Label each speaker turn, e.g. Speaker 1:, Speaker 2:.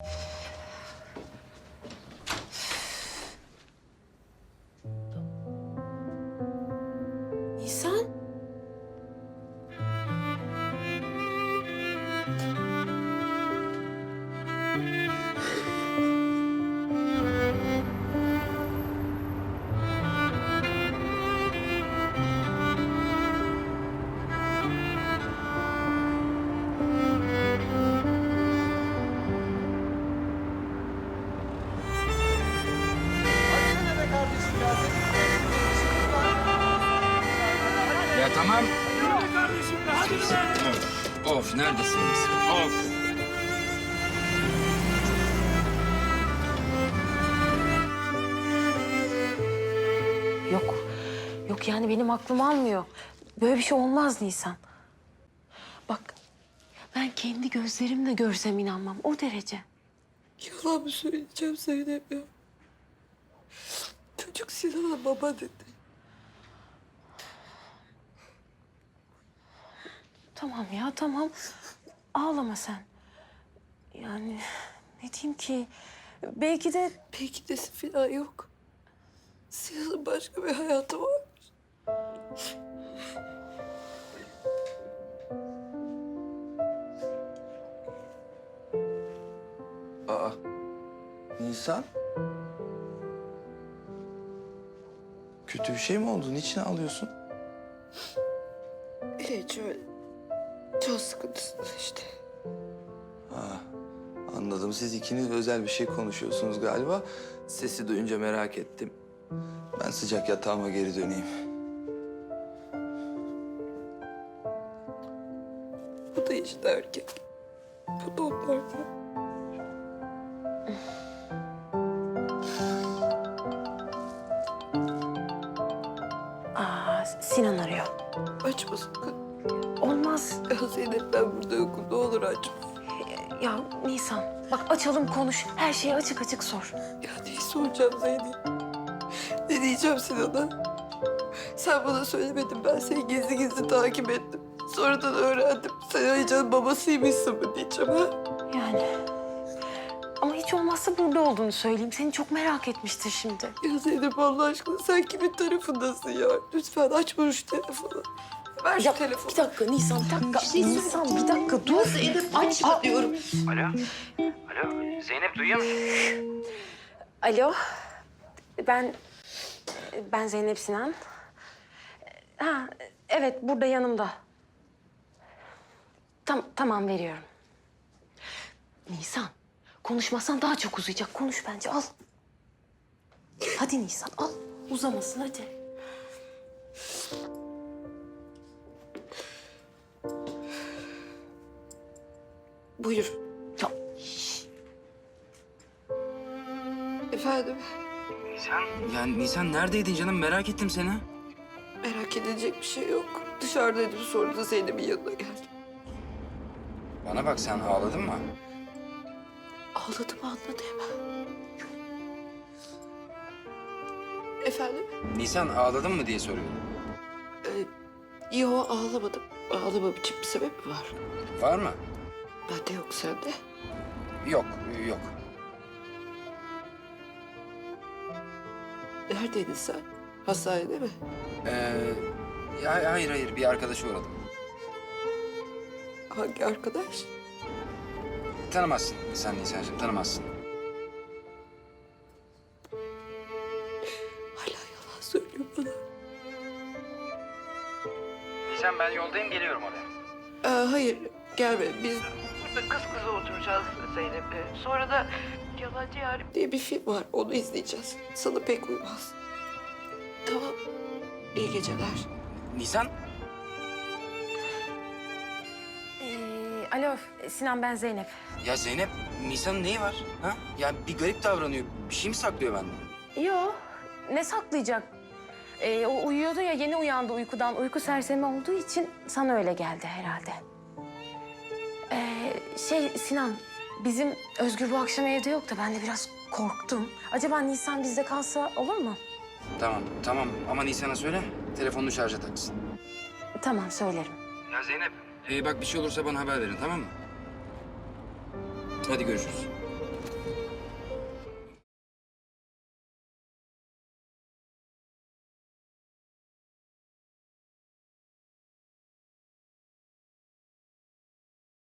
Speaker 1: Nisan?
Speaker 2: Tamam. Of, of neredesiniz? Of.
Speaker 1: Yok. Yok yani benim aklım almıyor. Böyle bir şey olmaz Nisan. Bak ben kendi gözlerimle görsem inanmam o derece.
Speaker 3: Yalan mı söyleyeceğim Zeynep ya? Çocuk Sinan'a baba dedi.
Speaker 1: Tamam ya tamam. Ağlama sen. Yani ne diyeyim ki? Belki de
Speaker 3: Belki de falan yok. Sinan'ın başka bir hayatı var.
Speaker 4: Aa, Nisan? Kötü bir şey mi oldu? Niçin ağlıyorsun?
Speaker 3: Hiç öyle. Can sıkıntısında işte.
Speaker 4: Ha, anladım. Siz ikiniz özel bir şey konuşuyorsunuz galiba. Sesi duyunca merak ettim. Ben sıcak yatağıma geri döneyim.
Speaker 3: Bu da işte erkek. Bu da onlardan.
Speaker 1: aa, Sinan arıyor.
Speaker 3: Açma sakın.
Speaker 1: Olmaz.
Speaker 3: Ya Zeynep ben burada yokum. Ne olur açma.
Speaker 1: Ya Nisan bak açalım konuş. Her şeyi açık açık sor.
Speaker 3: Ya neyi soracağım Zeynep? Ne diyeceğim Sinan'a? Sen bana söylemedin. Ben seni gizli gizli takip ettim. Sonradan öğrendim. Sen Aycan'ın babasıymışsın mı diyeceğim ha?
Speaker 1: Yani. Ama hiç olmazsa burada olduğunu söyleyeyim. Seni çok merak etmiştir şimdi.
Speaker 3: Ya Zeynep Allah aşkına sen kimin tarafındasın ya? Lütfen açma şu telefonu. Ver şu
Speaker 1: Ya
Speaker 3: telefonu.
Speaker 1: bir dakika Nisan, bir dakika. Nisan bir dakika dur.
Speaker 3: Zeynep açma diyorum.
Speaker 2: Alo. Alo, Zeynep duyuyor musun?
Speaker 1: Alo. Ben ben Zeynep Sinan. Ha evet burada yanımda. Tam tamam veriyorum. Nisan konuşmasan daha çok uzayacak. Konuş bence al. Hadi Nisan al. Uzamasın hadi.
Speaker 3: Buyur.
Speaker 1: Ya,
Speaker 3: Efendim
Speaker 2: Nisan? Ya Nisan neredeydin canım? Merak ettim seni.
Speaker 3: merak edilecek bir şey yok. Dışarıdaydım sonra da Zeynep'in yanına geldim.
Speaker 2: Bana bak sen ağladın mı?
Speaker 3: Ağladım anladı hemen. Efendim?
Speaker 2: Nisan ağladın mı diye soruyorum.
Speaker 3: Ee, yo ağlamadım. Ağlamam için bir sebep mi var?
Speaker 2: Var mı?
Speaker 3: Bende yok sende.
Speaker 2: Yok, yok.
Speaker 3: Neredeydin sen? Hastanede mi?
Speaker 2: Ee, ya, hayır hayır bir arkadaşa uğradım.
Speaker 3: Hangi arkadaş?
Speaker 2: Tanımazsın sen Nisan'cığım tanımazsın.
Speaker 3: Hala yalan söylüyor bana.
Speaker 2: Nisan ben yoldayım geliyorum oraya.
Speaker 3: Ee, hayır gelme biz... Kız kıza oturacağız Zeynep'le. Sonra da Yalancı Yarim diye bir film var. Onu izleyeceğiz. Sana pek uymaz. Tamam. İyi geceler.
Speaker 2: Nisan?
Speaker 1: Ee, alo Sinan ben Zeynep.
Speaker 2: Ya Zeynep, Nisan'ın neyi var? Ha? Ya bir garip davranıyor. Bir şey mi saklıyor benden?
Speaker 1: Yo, ne saklayacak? Ee, o uyuyordu ya, yeni uyandı uykudan. Uyku sersemi olduğu için sana öyle geldi herhalde. Ee, şey Sinan, bizim Özgür bu akşam evde yok da ben de biraz korktum. Acaba Nisan bizde kalsa olur mu?
Speaker 2: Tamam, tamam. Ama Nisan'a söyle, telefonunu şarja taksın.
Speaker 1: Tamam, söylerim.
Speaker 2: Ya Zeynep. Ee, bak bir şey olursa bana haber verin, tamam mı? Hadi görüşürüz.